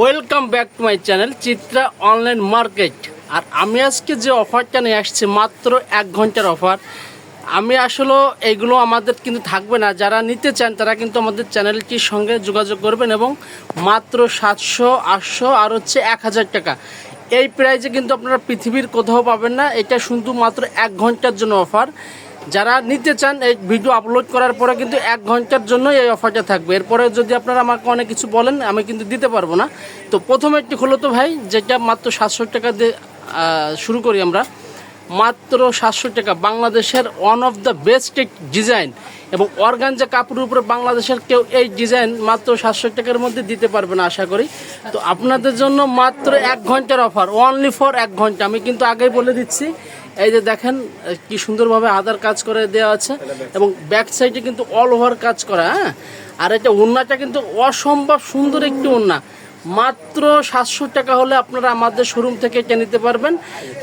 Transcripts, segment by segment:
Welcome back to my channel Chitra online market আর আমি আজকে যে অফারটা নিয়ে আসছি, মাত্র এক ঘণ্টার অফার আমি আসলে এইগুলো আমাদের কিন্তু থাকবে না। যারা নিতে চান, তারা কিন্তু আমাদের চ্যানেলটির সঙ্গে যোগাযোগ করবেন এবং মাত্র সাতশো, আটশো আর হচ্ছে এক হাজার টাকা। এই প্রাইজে কিন্তু আপনারা পৃথিবীর কোথাও পাবেন না। এটা শুধু মাত্র এক ঘণ্টার জন্য অফার যারা নিতে চান এই ভিডিও আপলোড করার পরে কিন্তু এক ঘণ্টার জন্য এই অফারটা থাকবে। এরপরে যদি আপনারা আমাকে অনেক কিছু বলেন, আমি কিন্তু দিতে পারব না। তো প্রথমে একটি হলো তো ভাই, যেটা মাত্র সাতশো টাকা দিয়ে শুরু করি আমরা। মাত্র সাতশো টাকা। বাংলাদেশের one of the best design এবং অর্গানজা কাপড়ের উপরে বাংলাদেশের কেউ এই ডিজাইন মাত্র সাতশো টাকার মধ্যে দিতে পারবে না, আশা করি। তো আপনাদের জন্য মাত্র এক ঘণ্টার অফার অনলি ফর এক ঘণ্টা। আমি কিন্তু আগেই বলে দিচ্ছি, এই যে দেখেন, কি সুন্দরভাবে আদার কাজ করে দেওয়া আছে এবং ব্যাক সাইডে কিন্তু অল ওভার কাজ করা হ্যাঁ? আর এটা ওড়নাটা কিন্তু অসম্ভব সুন্দর একটি ওড়না। মাত্র সাতশো টাকা হলে আপনারা আমাদের শোরুম থেকে এটা নিতে পারবেন।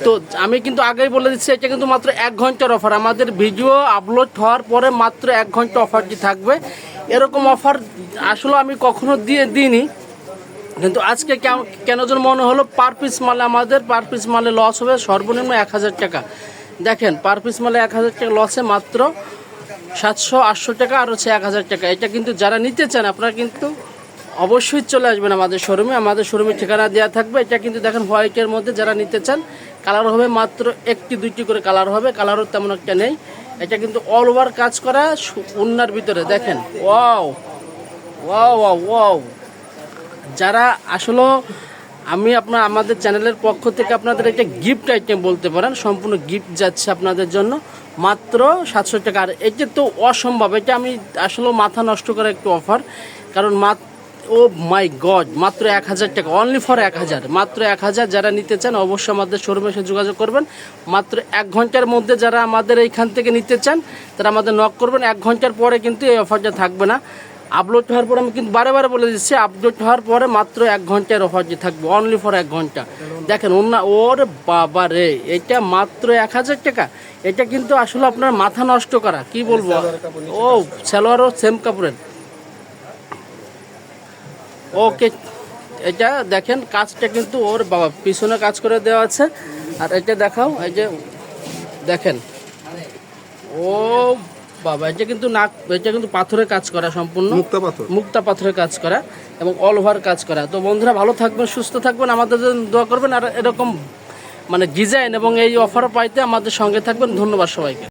তো আমি কিন্তু আগেই বলে দিচ্ছি, এটা কিন্তু মাত্র এক ঘণ্টার অফার আমাদের ভিডিও আপলোড হওয়ার পরে মাত্র এক ঘণ্টা অফারটি থাকবে। এরকম অফার আসলে আমি কখনো দিয়ে দিইনি। কিন্তু আজকে কেন- যেন মনে হলো পার পিস মালে আমাদের পার পিস মালে লস হবে সর্বনিম্ন এক হাজার টাকা। দেখেন পার পিস মালে এক হাজার টাকা লসে মাত্র সাতশো আটশো টাকা আর হচ্ছে এক হাজার টাকা। এটা কিন্তু যারা নিতে চান, আপনারা কিন্তু অবশ্যই চলে আসবেন আমাদের শোরুমে। আমাদের শোরুমের ঠিকানা দেওয়া থাকবে। এটা কিন্তু দেখেন হোয়াইটের মধ্যে যারা নিতে চান কালার হবে মাত্র একটি, দুইটি করে কালার হবে। কালারও তেমন একটা নেই। এটা কিন্তু অল ওভার কাজ করা উন্নার ভিতরে, দেখেন। ওয়াও ওয়াও ওয়াও ওয়াও যারা আসলে আমি আপনার, আমাদের চ্যানেলের পক্ষ থেকে আপনাদের একটা গিফট আইটেম বলতে পারেন, সম্পূর্ণ গিফট যাচ্ছে আপনাদের জন্য। মাত্র সাতশো টাকা। আর এটা তো অসম্ভব। এটা আমি আসলে মাথা নষ্ট করা একটু অফার কারণ মাত্র ও মাই গড মাত্র এক হাজার টাকা অনলি ফর এক হাজার। মাত্র এক হাজার যারা নিতে চান অবশ্যই আমাদের শোরুমে এসে যোগাযোগ করবেন। মাত্র এক ঘণ্টার মধ্যে যারা আমাদের এইখান থেকে নিতে চান তারা আমাদের নক করবেন। এক ঘণ্টার পরে কিন্তু এই অফারটা থাকবে না। আপলোড হওয়ার পরে আমি কিন্তু বারে বারে বলে দিচ্ছি আপলোড হওয়ার পরে মাত্র এক ঘণ্টার অফার যে থাকবে অনলি ফর এক ঘণ্টা। দেখেন না ওর বাবা রে এটা মাত্র এক হাজার টাকা। এটা কিন্তু আসলে আপনার মাথা নষ্ট করা কি বলব? ও সালোয়ারও সেম কাপড়ের ওকে এটা দেখেন কাজটা কিন্তু ওর বাবা পিছনে কাজ করে দেওয়া আছে। আর এটা দেখাও এই যে দেখেন। ও বাবা এটা কিন্তু নাক এটা কিন্তু পাথরে কাজ করা সম্পূর্ণ। মুক্তা পাথর। মুক্তা পাথরের কাজ করা এবং অল ওভার কাজ করা। তো বন্ধুরা ভালো থাকবেন সুস্থ থাকবেন আমাদের জন্য দোয়া করবেন। আর এরকম মানে ডিজাইন এবং এই অফার পাইতে আমাদের সঙ্গে থাকবেন। ধন্যবাদ সবাইকে।